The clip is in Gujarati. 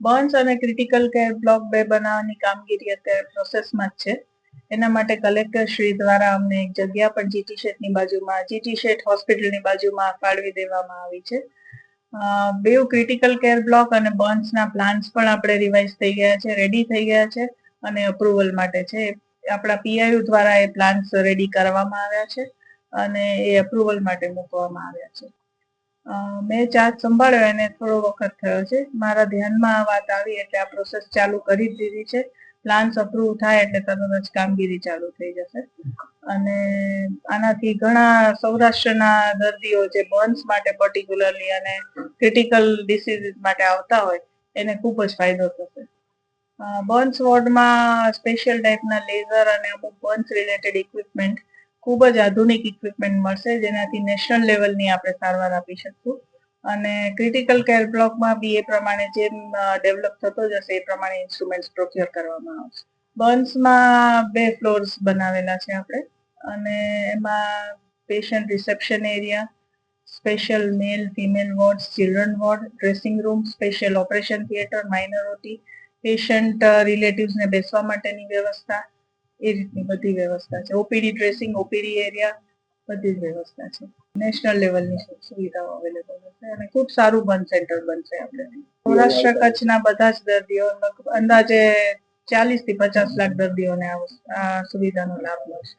બર્ન્સ અને ક્રિટિકલ કેર બ્લોક બે બનાવવાની કામગીરી અત્યારે પ્રોસેસમાં જ છે. એના માટે કલેક્ટર શ્રી દ્વારા અમને એક જગ્યા પણ જીટી શેઠની બાજુમાં જીટી શેઠ હોસ્પિટલની બાજુમાં ફાળવી દેવામાં આવી છે. બેઉ ક્રિટિકલ કેર બ્લોક અને બર્ન્સના પ્લાન્સ પણ આપણે રિવાઇઝ થઈ ગયા છે રેડી થઈ ગયા છે અને અપ્રુવલ માટે છે. આપણા પીઆઈયુ દ્વારા એ પ્લાન્સ રેડી કરવામાં આવ્યા છે અને એ અપ્રુવલ માટે મૂકવામાં આવ્યા છે. મેં ચાર્જ સંભાળ્યો એને થોડો વખત થયો છે. મારા ધ્યાનમાં આ વાત આવી એટલે આ પ્રોસેસ ચાલુ કરી જ દીધી છે. પ્લાન્સ અપ્રૂવ થાય એટલે તરત જ કામગીરી ચાલુ થઈ જશે. અને આનાથી ઘણા સૌરાષ્ટ્રના દર્દીઓ જે બર્ન્સ માટે પર્ટિક્યુલરલી અને ક્રિટિકલ ડિસીઝ માટે આવતા હોય, એને ખૂબ જ ફાયદો થશે. બર્ન્સ વોર્ડમાં સ્પેશિયલ ટાઈપના લેઝર અને અમુક બર્ન્સ રિલેટેડ ઇક્વિપમેન્ટ ખૂબ જ આધુનિક ઇક્વિપમેન્ટ મળશે, જેનાથી નેશનલ લેવલની આપણે સારવાર આપી શકશું. અને ક્રિટિકલ કેર બ્લોકમાં બી એ પ્રમાણે જેમ ડેવલપ થતો જશે, એ પ્રમાણે ઇન્સ્ટ્રુમેન્ટ્સ પ્રોક્યોર કરવામાં આવશે. બર્ન્સમાં બે ફ્લોર્સ બનાવેલા છે આપણે. અને એમાં patient reception area special male female ward children ward dressing room special operation theatre minority patient રિલેટિવ્સને બેસવા માટેની વ્યવસ્થા એ રીતની બધી વ્યવસ્થા છે. ઓપીડી ડ્રેસિંગ ઓપીડી એરિયા બધી જ વ્યવસ્થા છે. નેશનલ લેવલની સુવિધાઓ અવેલેબલ હશે અને ખૂબ સારું બંધ સેન્ટર બનશે આપણે સૌરાષ્ટ્ર કચ્છના બધા જ દર્દીઓ અંદાજે ચાલીસથી પચાસ લાખ દર્દીઓને આ સુવિધાનો લાભ મળશે.